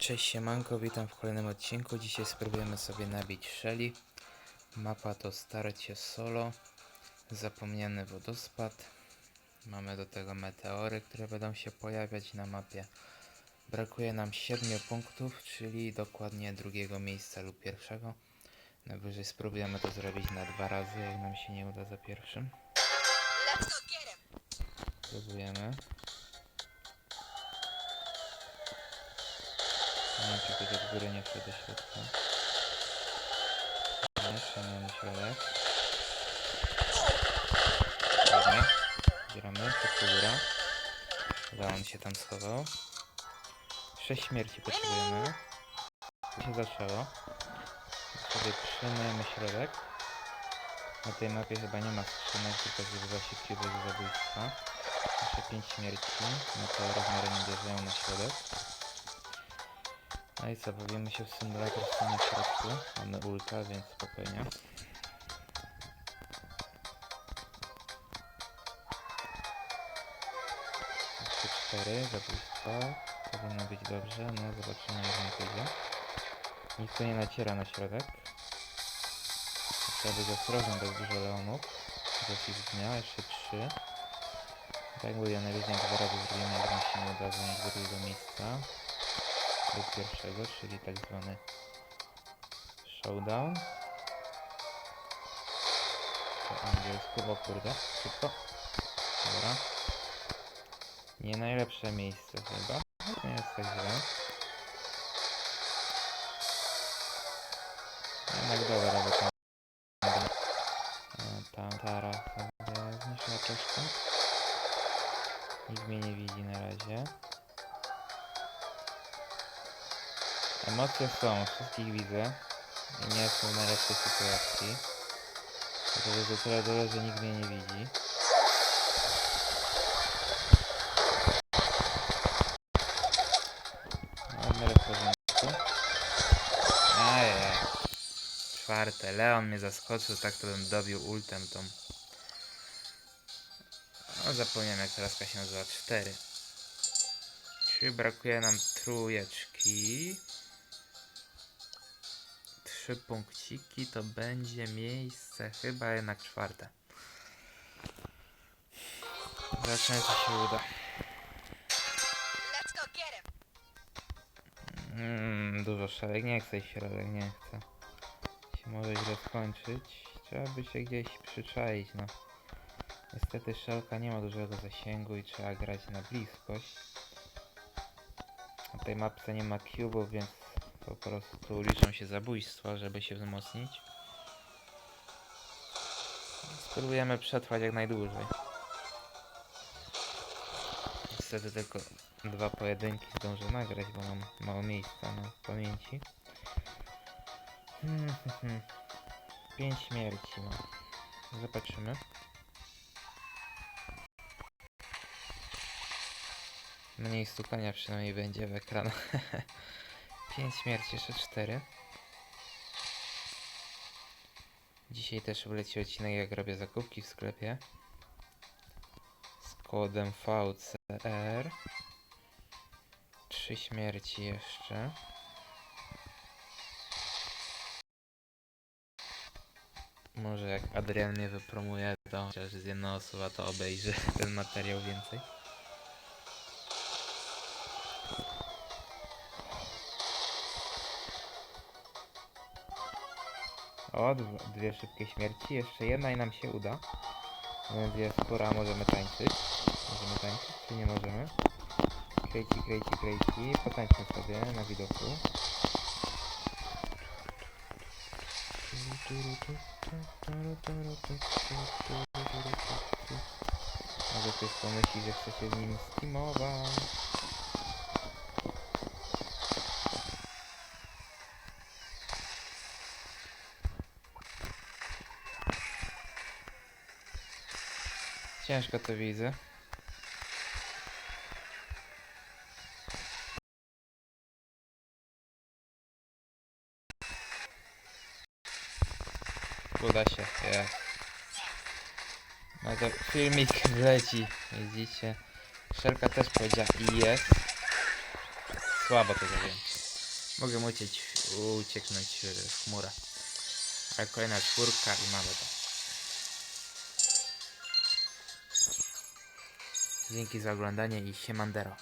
Cześć siemanko, witam w kolejnym odcinku. Dzisiaj spróbujemy sobie nabić Shelly. Mapa to starcie solo. Zapomniany wodospad. Mamy do tego meteory, które będą się pojawiać na mapie. Brakuje nam 7 punktów, czyli dokładnie drugiego miejsca lub pierwszego. Najwyżej spróbujemy to zrobić na dwa razy, jak nam się nie uda za pierwszym. Spróbujemy. Nie wiem, czy od góry nie do środka. Nie, szanujemy środek. Ładnie. Zbieramy, to góra. Leon się tam schował. Sześć śmierci potrzebujemy. Tu się zaczęło. Sobie przyjmujemy środek. Na tej mapie chyba nie ma skrzynek, tylko zdobywa się z zabójstwa. Jeszcze 5 śmierci. Meteory w miarę nie uderzają na środek. No i co, bawimy się w symulator stania w środku. Mamy ulta, więc spokojnie. Jeszcze 4 zabójstwa. Powinno być dobrze, no zobaczymy jak nam pójdzie. Nikt tu nie naciera na środek. Trzeba być ostrożnym, bo jest dużo leonów. Dosyć dnia, jeszcze 3. Tak mówię, najwyżej dwa razy zrobimy, jak nam się nie uda zająć drugiego miejsca. Lub pierwszego, czyli tak zwany showdown. Po angielsku, o kurde, szybko. Dobra. Nie najlepsze miejsce chyba. Nie jest tak źle. Jednak dobra robota. Tam tara sobie zniszczyła troszkę. Nikt mnie nie widzi na razie. Emocje są, wszystkich widzę. I nie są w najlepszej sytuacji. To jest o tyle dole, że nikt mnie nie widzi. Ajajaj. Czwarte. Leon mnie zaskoczył, tak to bym dobił ultem tą. No zapomniałem jak teraz się nazywa. Cztery. Czyli brakuje nam trójeczki. Trzy punkciki to będzie miejsce chyba jednak czwarte. Zobaczymy co się uda. Mm, dużo szereg, nie chcę środek, nie chcę. Się może źle skończyć. Trzeba by się gdzieś przyczaić, no. Niestety szelka nie ma dużego zasięgu i trzeba grać na bliskość. Na tej mapce nie ma cubów, więc po prostu liczą się zabójstwa, żeby się wzmocnić. Spróbujemy przetrwać jak najdłużej. Niestety tylko dwa pojedynki zdążę nagrać, bo mam mało miejsca na pamięci. Hmm, hmm, hmm. 5 śmierci mam. Zobaczymy. Mniej stukania przynajmniej będzie w ekranach. 5 śmierci, jeszcze 4. Dzisiaj też wleci odcinek jak robię zakupki w sklepie. Z kodem VCR. 3 śmierci jeszcze. Może jak Adrian mnie wypromuje, to chociaż z jedna osoba to obejrzy ten materiał więcej. O, dwie szybkie śmierci, jeszcze jedna i nam się uda. Więc jest pora, możemy tańczyć. Możemy tańczyć, czy nie możemy? Krejci, krejci, krejci. Potańczmy sobie na widoku. Może ktoś pomyśli, że chce się z nim steamować. Ciężko to widzę. Uda się, jest. No to filmik leci, widzicie. Szelka też powiedziała i jest. Słabo to zrobiłem. Mogę uciec, ucieknąć e, w chmurę. Ale kolejna czwórka i mamy to. Dzięki za oglądanie i siemandero.